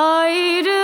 ayrı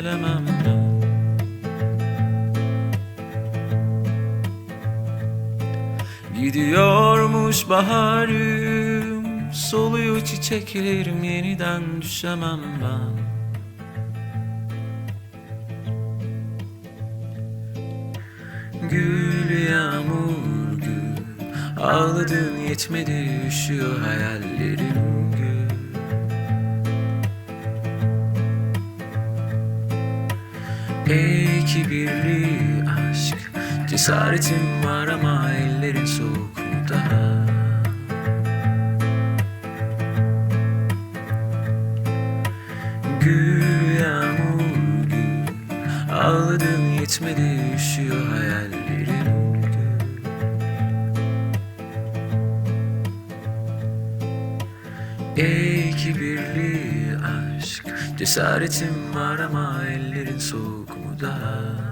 gelemem. Ben Gidiyormuş baharım Soluyor çiçeklerim yeniden düşemem ben. Gül yağmur gül Ağladın yetmedi üşüyor hayallerim gül Ey kibirli aşk. Cesaretim var ama ellerin soğuk Gül yağmur gül. Ağladın yetmedi üşüyor hayallerim gül. Ey kibirli aşk. Cesaretim var ama ellerin soğuk mu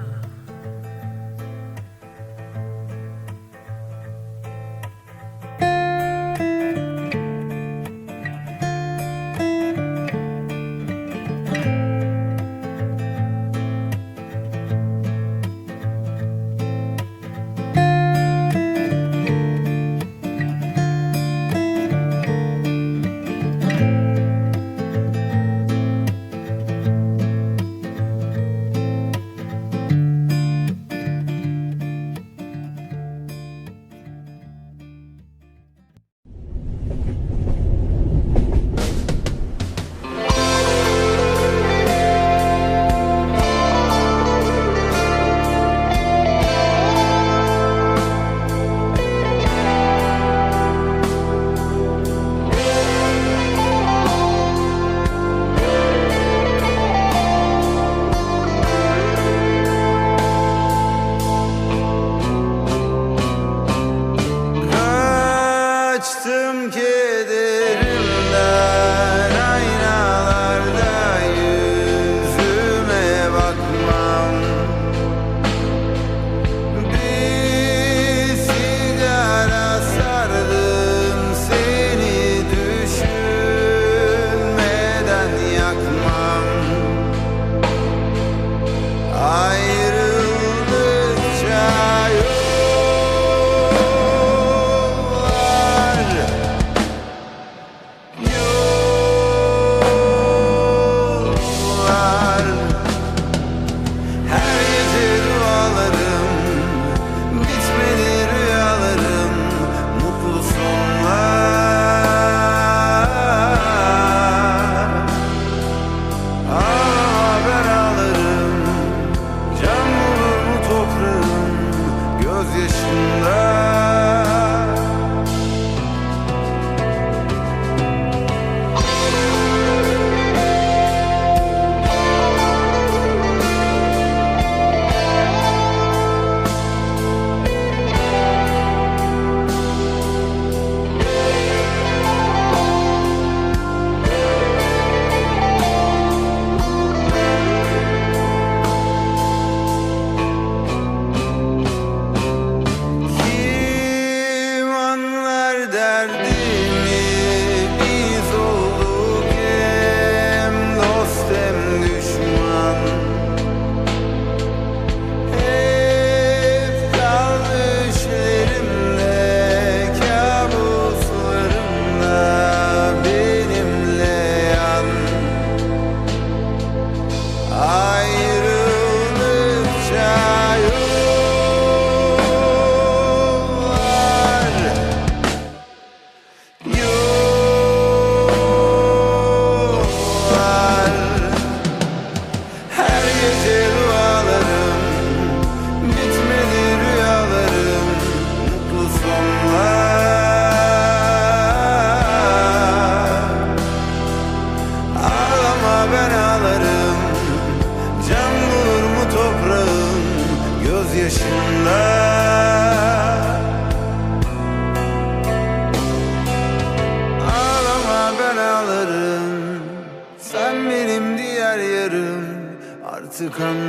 to come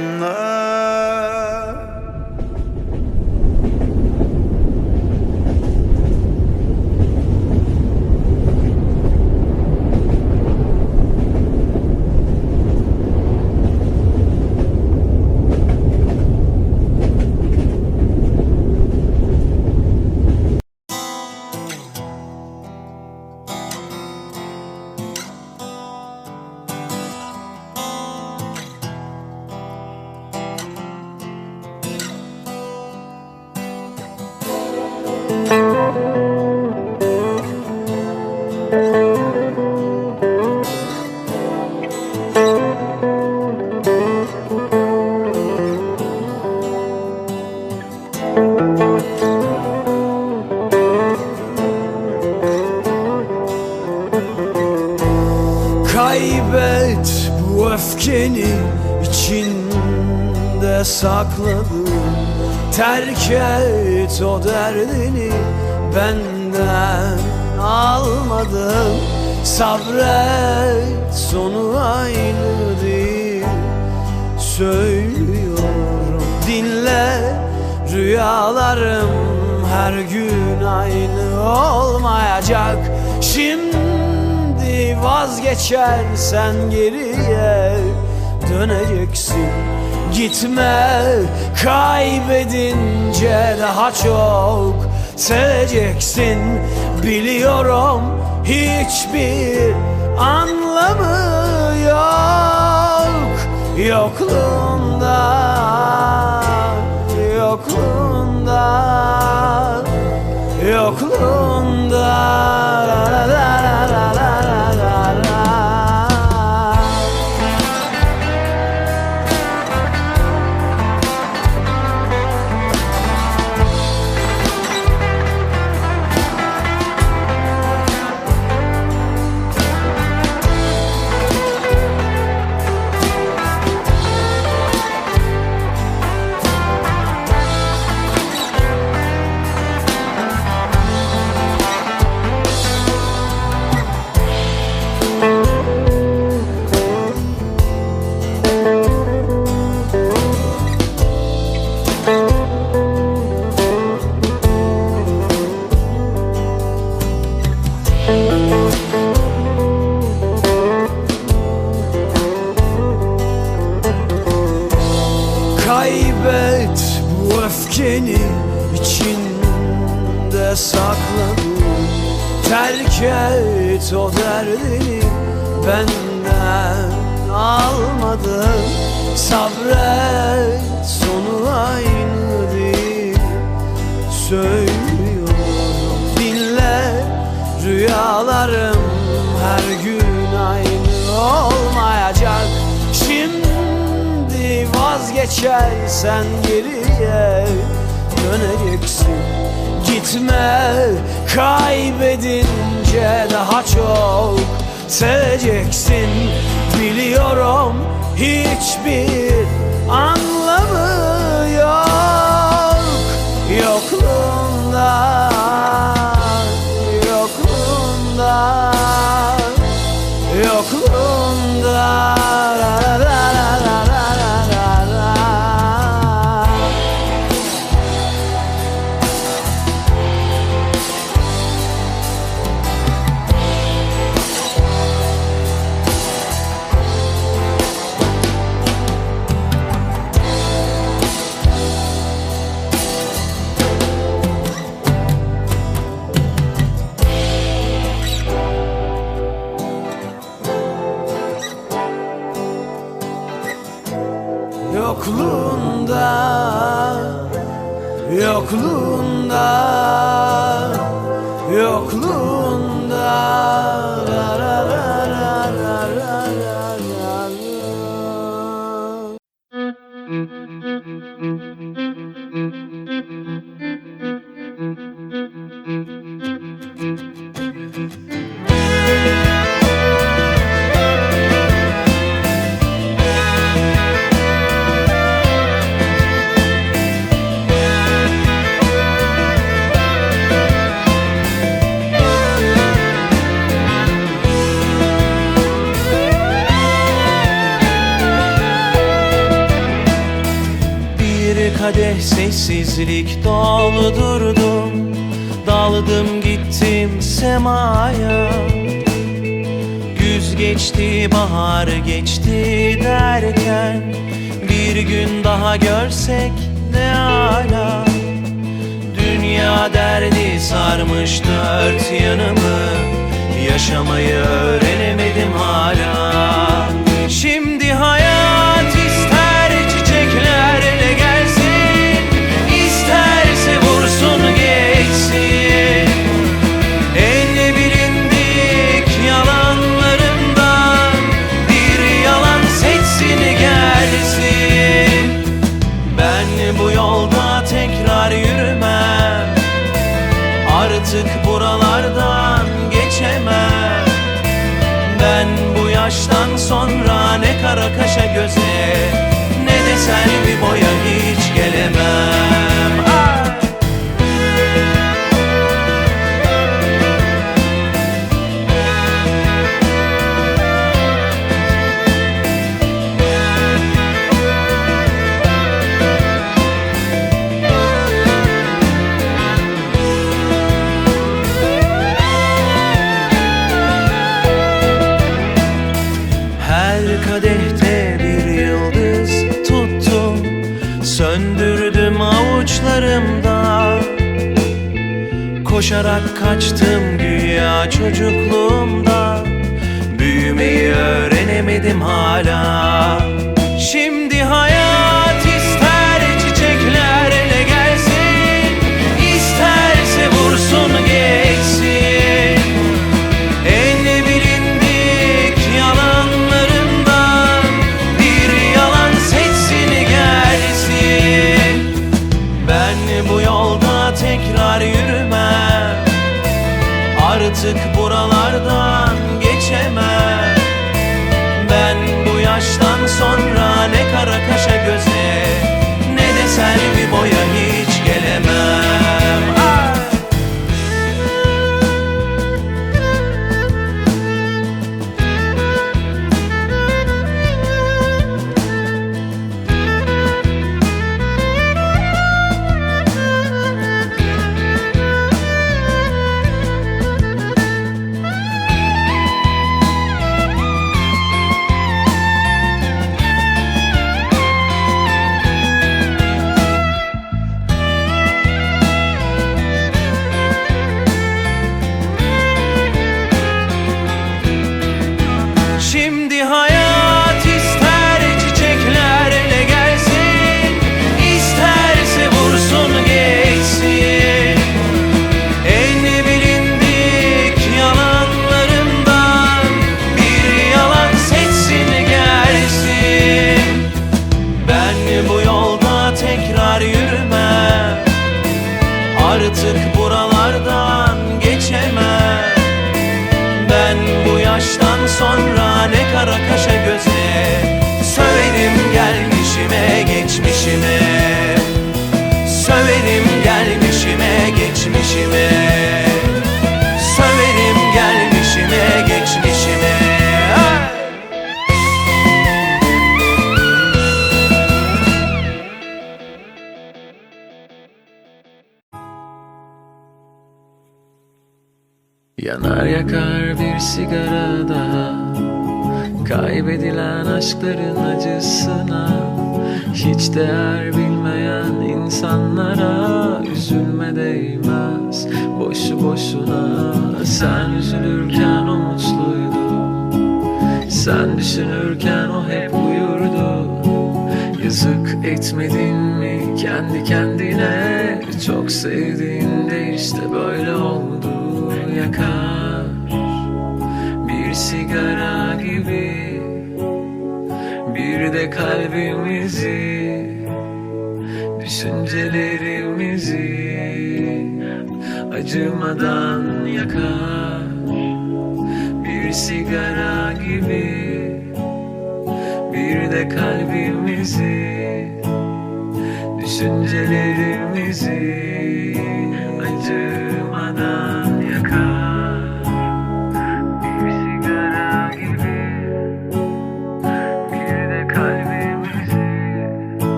Kaybet bu öfkeni içinde sakladın. Terk et o derdini benden almadın. Sabret sonu aynı değil. Söylüyorum dinle. Rüyalarım her gün aynı olmayacak. Şimdi vazgeçersen geriye döneceksin. Gitme kaybedince daha çok seveceksin. Biliyorum hiçbir anlamı yok. Yokluğunda Yokluğunda Yokluğunda. la la la Terk et o derdini benden almadın. Sabret sonu aynı değil. Söylüyorum dinle rüyalarım her gün aynı olmayacak. Şimdi vazgeçersen geriye döneceksin Gitme kaybedince daha çok seveceksin. Biliyorum hiçbir anlamı Yokluğunda Yokluğunda sessizlik doldurdum Daldım gittim semaya. Güz geçti bahar geçti derken Bir gün daha görsek ne ala. Dünya derdi sarmış dört yanımı Yaşamayı öğrenemedim hala. Şimdi bu yaştan sonra ne kara kaşa göze Ne de selvi boya hiç gelemem avuçlarımda Koşarak kaçtım güya çocukluğumda. Büyümeyi öğrenemedim hala bu yolda tekrar yürümem. Artık buralardan geçemem. Ben bu yaştan sonra ne kara kaşa göze Ne de selvi boya Yanar yakar bir sigara daha. Kaybedilen aşkların acısına. Hiç değer bilmeyen insanlara Üzülme değmez. Boşu boşuna Sen üzülürken o mutluydu Sen düşünürken o hep uyurdu. Yazık etmedin mi kendi kendine? Çok sevdiğinde işte böyle oldu Yakar. Bir sigara gibi Bir de kalbimizi Düşüncelerimizi Acımadan yakar. Bir sigara gibi bir de kalbimizi Düşüncelerimizi acı